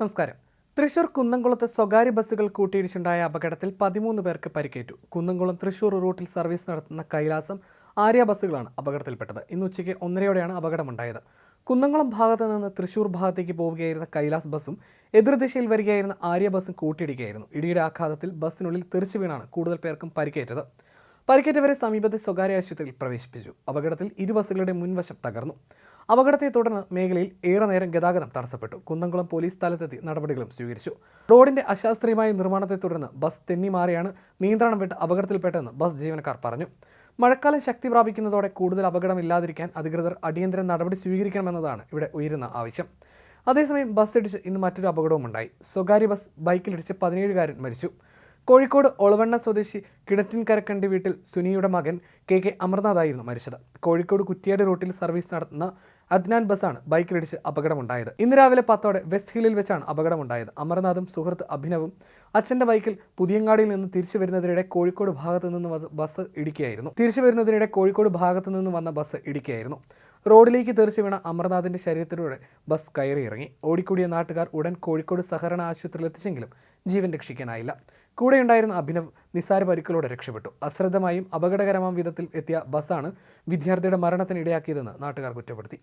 നമസ്കാരം. തൃശൂർ കുന്നംകുളത്ത് സ്വകാര്യ ബസ്സുകൾ കൂട്ടിയിടിച്ചുണ്ടായ അപകടത്തിൽ പതിമൂന്ന് പേർക്ക് പരിക്കേറ്റു. കുന്നംകുളം തൃശൂർ റൂട്ടിൽ സർവീസ് നടത്തുന്ന കൈലാസം ആര്യ ബസ്സുകളാണ് അപകടത്തിൽപ്പെട്ടത്. ഇന്ന് ഉച്ചയ്ക്ക് ഒന്നരയോടെയാണ് അപകടമുണ്ടായത്. കുന്നംകുളം ഭാഗത്ത് നിന്ന് തൃശൂർ ഭാഗത്തേക്ക് പോവുകയായിരുന്ന കൈലാസ് ബസ്സും എതിർദിശയിൽ വരികയായിരുന്ന ആര്യ ബസ്സും കൂട്ടിയിടിക്കുകയായിരുന്നു. ഇടിയുടെ ആഘാതത്തിൽ ബസ്സിനുള്ളിൽ തെറിച്ചു വീണാണ് കൂടുതൽ പേർക്കും പരിക്കേറ്റത്. പരിക്കേറ്റവരെ സമീപത്തെ സ്വകാര്യ ആശുപത്രിയിൽ പ്രവേശിപ്പിച്ചു. അപകടത്തിൽ ഇരു ബസ്സുകളുടെ മുൻവശം തകർന്നു. അപകടത്തെ തുടർന്ന് മേഖലയിൽ ഏറെ നേരം ഗതാഗതം തടസ്സപ്പെട്ടു. കുന്നംകുളം പോലീസ് സ്ഥലത്തെത്തി നടപടികളും സ്വീകരിച്ചു. റോഡിന്റെ അശാസ്ത്രീയമായ നിർമ്മാണത്തെ തുടർന്ന് ബസ് തെന്നിമാറിയാണ് നിയന്ത്രണം വിട്ട് അപകടത്തിൽപ്പെട്ടതെന്ന് ബസ് ജീവനക്കാർ പറഞ്ഞു. മഴക്കാലം ശക്തി പ്രാപിക്കുന്നതോടെ കൂടുതൽ അപകടമില്ലാതിരിക്കാൻ അധികൃതർ അടിയന്തര നടപടി സ്വീകരിക്കണമെന്നതാണ് ഇവിടെ ഉയരുന്ന ആവശ്യം. അതേസമയം ബസ് ഇടിച്ച് ഇന്ന് മറ്റൊരു അപകടവും ഉണ്ടായി സ്വകാര്യ ബസ് ബൈക്കിലിടിച്ച് പതിനേഴുകാരൻ മരിച്ചു. കോഴിക്കോട് ഒളവണ്ണ സ്വദേശി കിണറ്റിൻകരക്കണ്ടി വീട്ടിൽ സുനിയുടെ മകൻ കെ കെ അമർനാഥായിരുന്നു മരിച്ചത്. കോഴിക്കോട് കുറ്റിയാട് റൂട്ടിൽ സർവീസ് നടത്തുന്ന അദ്നാൻ ബസ്സാണ് ബൈക്കിലിടിച്ച് അപകടമുണ്ടായത്. ഇന്ന് രാവിലെ പത്തോടെ വെസ്റ്റ് ഹില്ലിൽ വെച്ചാണ് അപകടമുണ്ടായത്. അമർനാഥും സുഹൃത്ത് അഭിനവും അച്ഛന്റെ ബൈക്കിൽ പുതിയങ്ങാടിയിൽ നിന്ന് തിരിച്ചു വരുന്നതിനിടെ കോഴിക്കോട് ഭാഗത്തു നിന്ന് ബസ് ഇടിക്കുകയായിരുന്നു. തിരിച്ചു വരുന്നതിനിടെ കോഴിക്കോട് ഭാഗത്തു നിന്ന് വന്ന ബസ് ഇടിക്കുകയായിരുന്നു. റോഡിലേക്ക് തെറിച്ചു വീണ അമർനാഥിന്റെ ശരീരത്തിലൂടെ ബസ് കയറി ഇറങ്ങി ഓടിക്കൂടിയ നാട്ടുകാർ ഉടൻ കോഴിക്കോട് സഹകരണ ആശുപത്രിയിൽ എത്തിച്ചെങ്കിലും ജീവൻ രക്ഷിക്കാനായില്ല. കൂടെയുണ്ടായിരുന്ന അഭിനവ് നിസ്സാര പരിക്കുകളോടെ രക്ഷപ്പെട്ടു. അശ്രദ്ധമായും അപകടകരമാം വിധത്തിൽ എത്തിയ ബസ്സാണ് വിദ്യാർത്ഥിയുടെ മരണത്തിന് ഇടയാക്കിയതെന്ന് നാട്ടുകാർ കുറ്റപ്പെടുത്തി.